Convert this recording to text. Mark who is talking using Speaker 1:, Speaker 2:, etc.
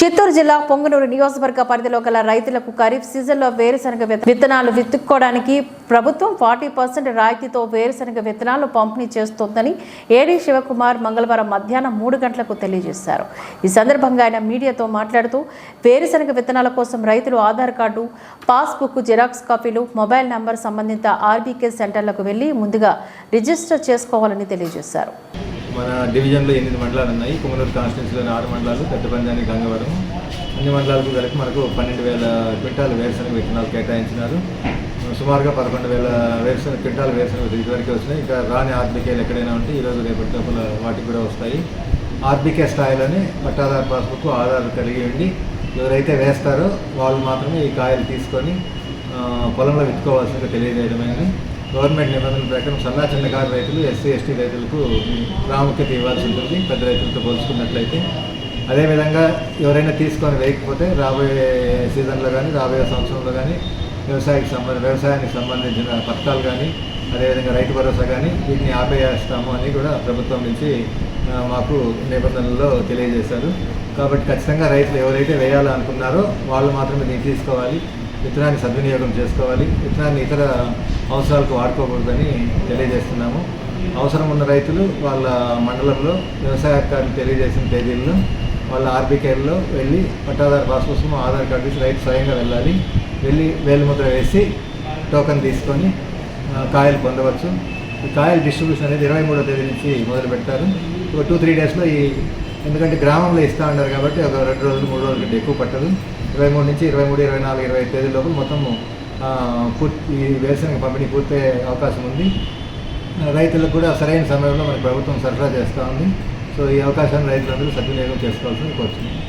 Speaker 1: చిత్తూరు జిల్లా పొంగనూరు నియోజకవర్గ పరిధిలో గల రైతులకు ఖరీఫ్ సీజన్లో వేరుశనగ విత్తనాలు విత్తుకోవడానికి ప్రభుత్వం ఫార్టీ పర్సెంట్ రాయితీతో వేరుశనగ విత్తనాలు పంపిణీ చేస్తోందని ఏడీ శివకుమార్ మంగళవారం మధ్యాహ్నం మూడు గంటలకు తెలియజేశారు. ఈ సందర్భంగా ఆయన మీడియాతో మాట్లాడుతూ వేరుశనగ విత్తనాల కోసం రైతులు ఆధార్ కార్డు పాస్బుక్ జిరాక్స్ కాపీలు మొబైల్ నంబర్ సంబంధిత ఆర్బీకే సెంటర్లకు వెళ్ళి ముందుగా రిజిస్టర్ చేసుకోవాలని తెలియజేశారు.
Speaker 2: మన డివిజన్లో ఎనిమిది మండలాలు ఉన్నాయి. కుమనూరు కాన్స్టిట్యూన్సీలోని ఆరు మండలాలు పెద్దపంజాని గంగవరం. అన్ని మండలాలకు కలిపి మనకు పన్నెండు వేల క్వింటాలు వేరుశనగ విత్తనాలు కేటాయించినారు. సుమారుగా పదకొండు వేల వేరుశనగ క్వింటాలు వేరుశనగ ఇదివరకే వచ్చినాయి. ఇంకా రాని ఆర్బీకేలు ఎక్కడైనా ఉంటే ఈరోజు రేపటి లోపల వాటికి కూడా వస్తాయి. ఆర్బీకే స్థాయిలోనే పట్టాదారు పాస్బుక్ ఆధార్ కలిగి ఉండి ఎవరైతే వేస్తారో వాళ్ళు మాత్రమే ఈ కాయలు తీసుకొని పొలంలో విత్తుకోవాల్సిందిగా తెలియజేయడమైనది గవర్నమెంట్ నిబంధనల ప్రకారం సన్నా చిన్నకారు రైతులు ఎస్సీ ఎస్టీ రైతులకు ప్రాముఖ్యత ఇవ్వాల్సి ఉంటుంది పెద్ద రైతులతో పోల్చుకున్నట్లయితే. అదేవిధంగా ఎవరైనా తీసుకొని వేయకపోతే రాబోయే సీజన్లో కానీ రాబోయే సంవత్సరంలో కానీ వ్యవసాయకి సంబంధ వ్యవసాయానికి సంబంధించిన పథకాలు కానీ అదేవిధంగా రైతు భరోసా కానీ వీటిని ఆపేస్తాము అని కూడా ప్రభుత్వం నుంచి మాకు నిబంధనల్లో తెలియజేశారు. కాబట్టి ఖచ్చితంగా రైతులు ఎవరైతే వేయాలనుకున్నారో వాళ్ళు మాత్రమే దీన్ని తీసుకోవాలి. విత్తనాన్ని సద్వినియోగం చేసుకోవాలి. విత్తనాన్ని ఇతర అవసరాలకు వాడుకోకూడదని తెలియజేస్తున్నాము. అవసరం ఉన్న రైతులు వాళ్ళ మండలంలో వ్యవసాయ అధికారులు తెలియజేసిన తేదీల్లో వాళ్ళ ఆర్బీకేల్లో వెళ్ళి పట్టాదారు పాస్ కోసం ఆధార్ కార్డు తీసి రైతు స్వయంగా వెళ్ళాలి. వెళ్ళి వేలిముద్ర వేసి టోకెన్ తీసుకొని కాయలు పొందవచ్చు. ఈ కాయల డిస్ట్రిబ్యూషన్ అనేది ఇరవై మూడో తేదీ నుంచి మొదలు పెట్టారు ఒక టూ త్రీ డేస్లో ఈ ఎందుకంటే గ్రామంలో ఇస్తూ ఉన్నారు కాబట్టి ఒక రెండు రోజులు మూడు రోజులు కంటే ఎక్కువ పట్టదు. ఇరవై మూడు నుంచి ఇరవై మూడు ఇరవై నాలుగు ఇరవై తేదీ లోపల మొత్తం పూర్తి ఈ వేరుశనగ పంపిణీ పూర్తయ్యే అవకాశం ఉంది. రైతులకు కూడా సరైన సమయంలో మన ప్రభుత్వం సరఫరా చేస్తూ ఉంది. సో ఈ అవకాశాన్ని రైతులందరూ సద్వినియోగం చేసుకోవాల్సింది కోరుతున్నాను